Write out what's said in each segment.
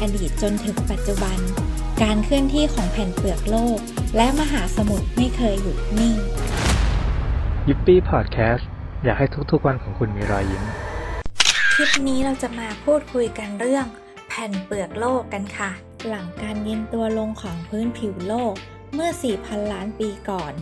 อดีตจนถึงปัจจุบัน การเคลื่อนที่ของแผ่นเปลือกโลก และมหาสมุทรไม่เคยหยุดนิ่งยิปปี้พอดแคสต์อยากให้ทุกๆวันของคุณมีรอยยิ้ม คลิปนี้เราจะมาพูดคุยกันเรื่อง แผ่นเปลือกโลกกันค่ะ หลังการเย็นตัวลงของพื้นผิวโลกเมื่อ 4,000 ล้านปีก่อน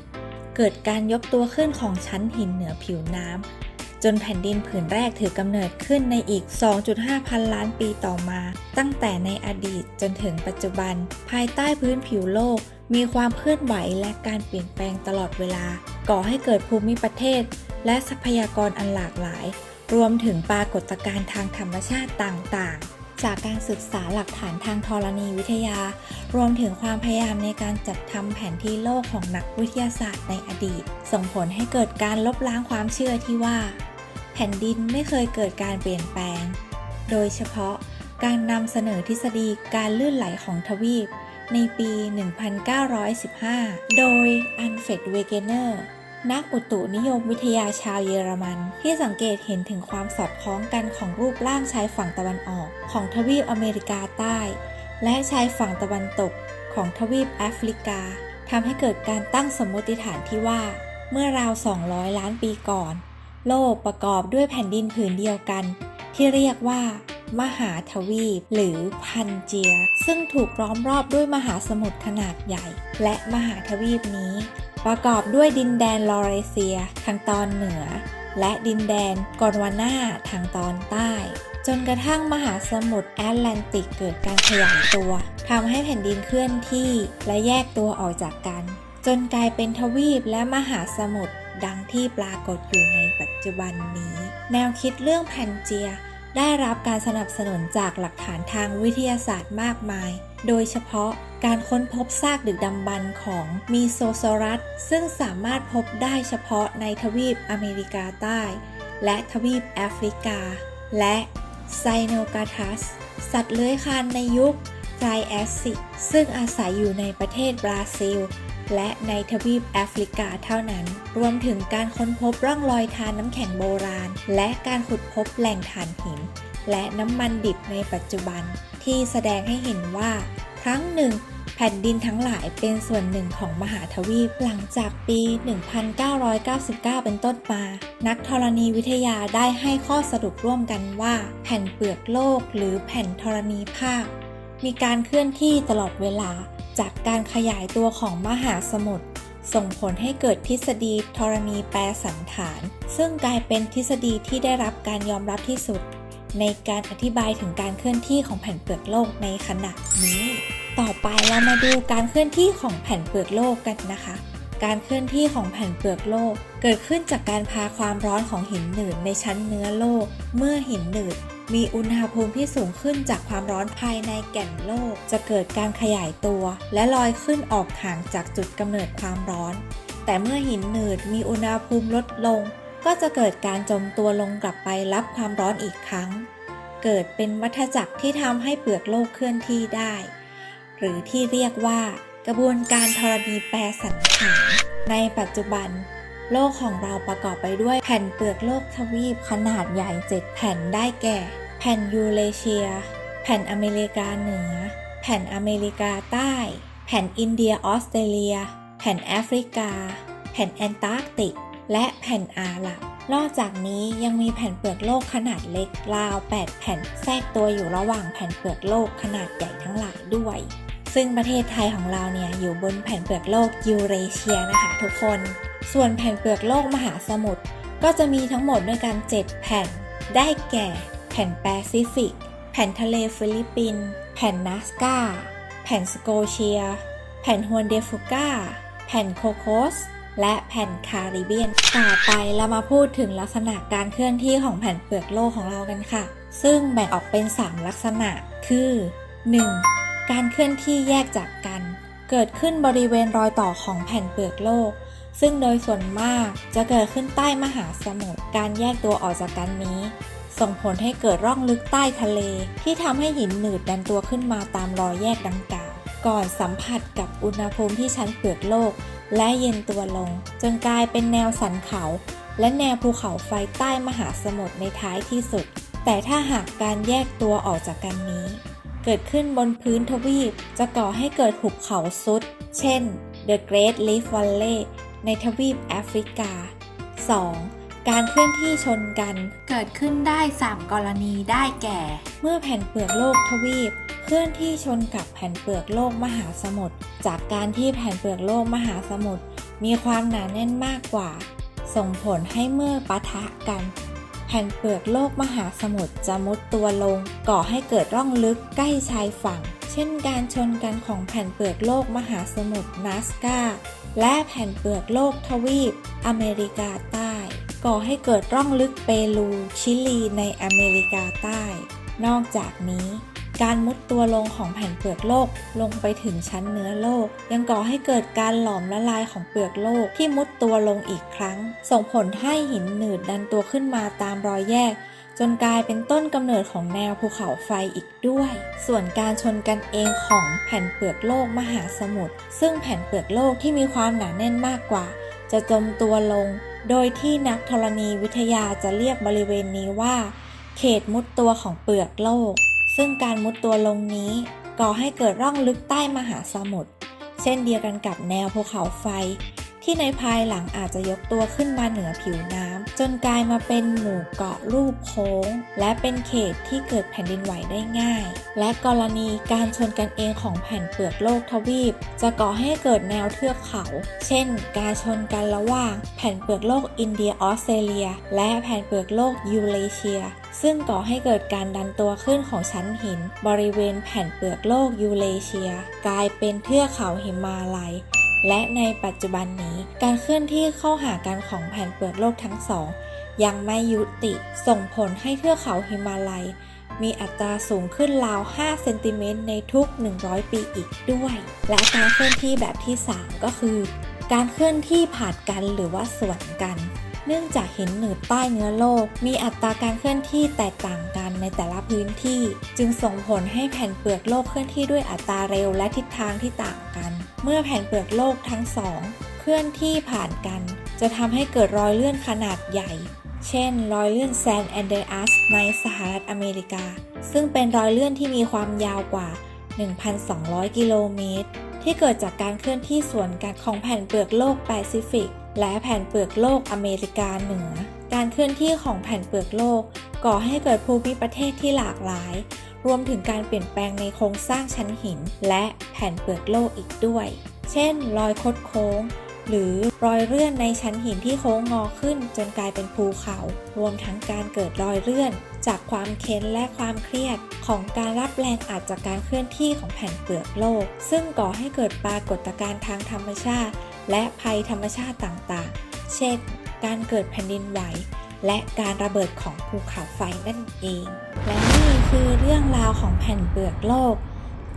เกิดการยกตัวขึ้นของชั้นหินเหนือผิวน้ำ จนแผ่นดินผืนแรกถือกำเนิดขึ้นในอีก 2.5 พันล้านปีต่อมา ตั้งแต่ในอดีตจนถึงปัจจุบัน ภายใต้พื้นผิวโลก มีความเคลื่อนไหวและการเปลี่ยนแปลงตลอดเวลา ก่อให้เกิดภูมิประเทศ และทรัพยากรอันหลากหลาย รวมถึงปรากฏการณ์ทางธรรมชาติต่างๆจากการศึกษาหลักฐานทางธรณีวิทยา รวมถึงความพยายามในการจัดทำแผนที่โลกของนักวิทยาศาสตร์ในอดีต ส่งผลให้เกิดการลบล้างความเชื่อที่ว่า แผ่นดินไม่เคยเกิดการเปลี่ยนแปลง โดยเฉพาะการนำเสนอทฤษฎีการลื่นไหลของทวีป ในปี 1915 โดยอันเฟดเวเกเนอร์นักอุตุนิยมวิทยาชาวเยอรมัน ที่สังเกตเห็นถึงความสอดคล้องกันของรูปร่างชายฝั่งตะวันออกของทวีปอเมริกาใต้ และชายฝั่งตะวันตกของทวีปแอฟริกาทำให้เกิดการตั้งสมมติฐานที่ว่า เมื่อราว 200 ล้านปีก่อน โลกประกอบด้วยแผ่นดินผืนเดียวกัน ที่เรียกว่า มหาทวีป หรือพันเจีย ซึ่งถูกล้อมรอบด้วยมหาสมุทรขนาดใหญ่ และมหาทวีปนี้ ประกอบด้วยดินแดนลอเรเซีย ทางตอนเหนือ และดินแดนกอนวาน่าทางตอนใต้ จนกระทั่งมหาสมุทรแอตแลนติกเกิดการขยายตัวทำให้แผ่นดินเคลื่อนที่และแยกตัวออกจากกัน จนกลายเป็นทวีปและมหาสมุทร ดังที่ปรากฏอยู่ในปัจจุบันนี้ แนวคิดเรื่องแผ่นเจีย ได้รับการสนับสนุนจากหลักฐานทางวิทยาศาสตร์มากมาย โดยเฉพาะการค้นพบซากดึกดำบรรพ์ของมีโซซอรัส ซึ่งสามารถพบได้เฉพาะในทวีปอเมริกาใต้ และทวีปแอฟริกา และไซโนกาทัส สัตว์เลื้อยคลานในยุคไทรแอสซิกซึ่งอาศัยอยู่ในประเทศบราซิล และในทวีปแอฟริกาเท่านั้น รวมถึงการค้นพบร่องรอยทานน้ำแข็งโบราณ และการขุดพบแหล่งถ่านหิน และน้ำมันดิบในปัจจุบัน ที่แสดงให้เห็นว่า ครั้งหนึ่ง แผ่นดินทั้งหลายเป็นส่วนหนึ่งของมหาทวีปหลังจากปี 1999 เป็นต้นมา นักธรณีวิทยาได้ให้ข้อสรุปร่วมกันว่า แผ่นเปลือกโลกหรือแผ่นธรณีภาค มีการเคลื่อนที่ตลอดเวลา จากการขยายตัวของมหาสมุทรส่งผลให้เกิดทฤษฎีธรณีแปรสันฐานซึ่งกลายเป็นทฤษฎีที่ได้รับการยอมรับที่สุด ในการอธิบายถึงการเคลื่อนที่ของแผ่นเปลือกโลกในขณะนี้ ต่อไปเรามาดูการเคลื่อนที่ของแผ่นเปลือกโลกกันนะคะ การเคลื่อนที่ของแผ่นเปลือกโลก เกิดขึ้นจากการพาความร้อนของหินหนืดในชั้นเนื้อโลก เมื่อหินหนืด มีอุณหภูมิที่สูงขึ้นจากความร้อนภายในแก่นโลก จะเกิดการขยายตัว และลอยขึ้นออกห่างจากจุดกำเนิดความร้อน แต่เมื่อหินหนืดมีอุณหภูมิลดลง ก็จะเกิดการจมตัวลงกลับไปรับความร้อนอีกครั้ง เกิดเป็นวัฏจักรที่ทำให้เปลือกโลกเคลื่อนที่ได้ หรือที่เรียกว่ากระบวนการธรณีแปรสันฐานในปัจจุบัน โลกของเราประกอบไปด้วยแผ่นเปลือกโลกทวีปขนาดใหญ่ 7 แผ่นได้แก่ แผ่นยูเรเชีย แผ่นอเมริกาเหนือ แผ่นอเมริกาใต้ แผ่นอินเดียออสเตรเลีย แผ่นแอฟริกา แผ่นแอนตาร์กติก และแผ่นอาหรับนอกจากนี้ยังมีแผ่นเปลือกโลกขนาดเล็กราว 8 แผ่นแทรกตัวอยู่ระหว่างแผ่นเปลือกโลกขนาดใหญ่ทั้งหลายด้วย ซึ่งประเทศไทยของเราเนี่ยอยู่บนแผ่นเปลือกโลกยูเรเชียนะคะทุกคน ส่วนแผ่นเปลือกโลกมหาสมุทรก็จะมีทั้งหมดด้วยกัน 7 แผ่น ได้แก่ แผ่นแปซิฟิก แผ่นทะเลฟิลิปปินส์แผ่นนัสกาแผ่นสโกเชีย แผ่นฮวนเดฟูกาแผ่นโคโคส และแผ่นคาริเบียน ต่อไปเรามาพูดถึงลักษณะการเคลื่อนที่ของแผ่นเปลือกโลกของเรากันค่ะ ซึ่งแบ่งออกเป็น 3 ลักษณะ คือ 1. การเคลื่อนที่แยกจากกัน เกิดขึ้นบริเวณรอยต่อของแผ่นเปลือกโลก ซึ่งโดยส่วนมากจะเกิดขึ้นใต้มหาสมุทร การแยกตัวออกจากกันนี้ ส่งผลให้เกิดร่องลึกใต้ทะเล ที่ทำให้หินหนืดดันตัวขึ้นมาตามรอยแยกดังกล่าว ก่อนสัมผัสกับอุณหภูมิที่ชั้นเปลือกโลก และเย็นตัวลง จนกลายเป็นแนวสันเขา และแนวภูเขาไฟใต้มหาสมุทรในท้ายที่สุด แต่ถ้าหากการแยกตัวออกจากกันนี้ เกิดขึ้นบนพื้นทวีปจะก่อให้เกิดหุบเขาซุด เช่น The Great Rift Valley ในทวีปแอฟริกา 2. การเคลื่อนที่ชนกันเกิดขึ้นได้ 3 กรณีได้แก่ เมื่อแผ่นเปลือกโลกทวีป เคลื่อนที่ชนกับแผ่นเปลือกโลกมหาสมุทรจากการที่แผ่นเปลือกโลกมหาสมุทรมีความหนาแน่นมากกว่า ส่งผลให้เมื่อปะทะกัน แผ่นเปลือกโลกมหาสมุทรจะมุดตัวลง ก่อให้เกิดร่องลึกใกล้ชายฝั่ง เช่นการชนกันของแผ่นเปลือกโลกมหาสมุทรนัสกา และแผ่นเปลือกโลกทวีปอเมริกาใต้ ก่อให้เกิดร่องลึกเปรูชิลีในอเมริกาใต้ นอกจากนี้การมุดตัวลงของแผ่นเปลือกโลกลงไปถึงชั้นเนื้อโลก ยังก่อให้เกิดการหลอมละลายของเปลือกโลกที่มุดตัวลงอีกครั้ง ส่งผลให้หินหนืดดันตัวขึ้นมาตามรอยแยก จนกลายเป็นต้นกำเนิดของแนวภูเขาไฟอีกด้วย ส่วนการชนกันเองของแผ่นเปลือกโลกมหาสมุทร ซึ่งแผ่นเปลือกโลกที่มีความหนาแน่นมากกว่า จะจมตัวลง โดยที่นักธรณีวิทยาจะเรียกบริเวณนี้ว่า เขตมุดตัวของเปลือกโลก ซึ่งการมุดตัวลงนี้ ก่อให้เกิดร่องลึกใต้มหาสมุทร เช่นเดียวกันกับแนวภูเขาไฟ ที่ในภายหลังอาจจะยกตัวขึ้นมาเหนือผิวน้ำ จนกลายมาเป็นหมู่เกาะรูปโค้ง และเป็นเขตที่เกิดแผ่นดินไหวได้ง่าย และกรณีการชนกันเองของแผ่นเปลือกโลกทวีป จะก่อให้เกิดแนวเทือกเขา เช่น การชนกันระหว่างแผ่นเปลือกโลกอินเดียออสเตรเลีย และแผ่นเปลือกโลกยูเรเชีย ซึ่งก่อให้เกิดการดันตัวขึ้นของชั้นหิน บริเวณแผ่นเปลือกโลกยูเรเชีย กลายเป็นเทือกเขาหิมาลัย และในปัจจุบันนี้การเคลื่อนที่เข้าหากันของแผ่นเปลือกโลกทั้งสอง ยังไม่ยุติส่งผลให้เทือกเขาหิมาลัย มีอัตราสูงขึ้นราว 5 เซนติเมตรในทุก 100 ปีอีกด้วย และการเคลื่อนที่แบบที่ 3 ก็คือ การเคลื่อนที่ผ่านกันหรือว่าสวนกัน เนื่องจากหินหนืดใต้เนื้อโลก มีอัตราการเคลื่อนที่แตกต่างกันในแต่ละพื้นที่ จึงส่งผลให้แผ่นเปลือกโลกเคลื่อนที่ด้วยอัตราเร็วและทิศทางที่ต่างกัน เมื่อแผ่นเปลือกโลกทั้งสองเคลื่อนที่ผ่านกัน จะทำให้เกิดรอยเลื่อนขนาดใหญ่ เช่น รอยเลื่อนแซนแอนเดรีอัสในสหรัฐอเมริกา ซึ่งเป็นรอยเลื่อนที่มีความยาวกว่า 1,200 กิโลเมตรที่เกิดจากการเคลื่อนที่สวนกันของแผ่นเปลือกโลกแปซิฟิก และแผ่นเปลือกโลกอเมริกาเหนือ การเคลื่อนที่ของแผ่นเปลือกโลก ก่อให้เกิดภูมิประเทศที่หลากหลาย รวมถึงการเปลี่ยนแปลงในโครงสร้างชั้นหิน และแผ่นเปลือกโลกอีกด้วย เช่น รอยคดโค้ง หรือรอยเลื่อนในชั้นหินที่โค้งงอขึ้นจนกลายเป็นภูเขา รวมทั้งการเกิดรอยเลื่อน จากความเค้นและความเครียด ของการรับแรงอัดจากการเคลื่อนที่ของแผ่นเปลือกโลก ซึ่งก่อให้เกิดปรากฏการณ์ทางธรรมชาติ และภัยธรรมชาติต่างๆ เช่น การเกิดแผ่นดินไหว และการระเบิดของภูเขาไฟนั่นเอง และนี่คือเรื่องราวของแผ่นเปลือกโลก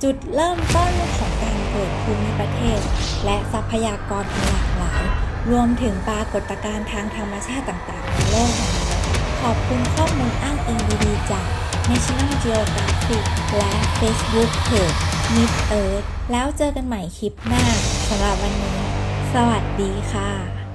จุดเริ่มต้นของการเกิดภูมิประเทศ และทรัพยากรหลากหลาย รวมถึงปรากฏการณ์ทางธรรมชาติต่างๆ ในโลกขอบคุณข้อมูลอ้างอิงดีๆจาก National Geographic และ Facebook Page Mid Earth แล้วเจอกันใหม่คลิปหน้าสำหรับวันนี้ สวัสดีค่ะ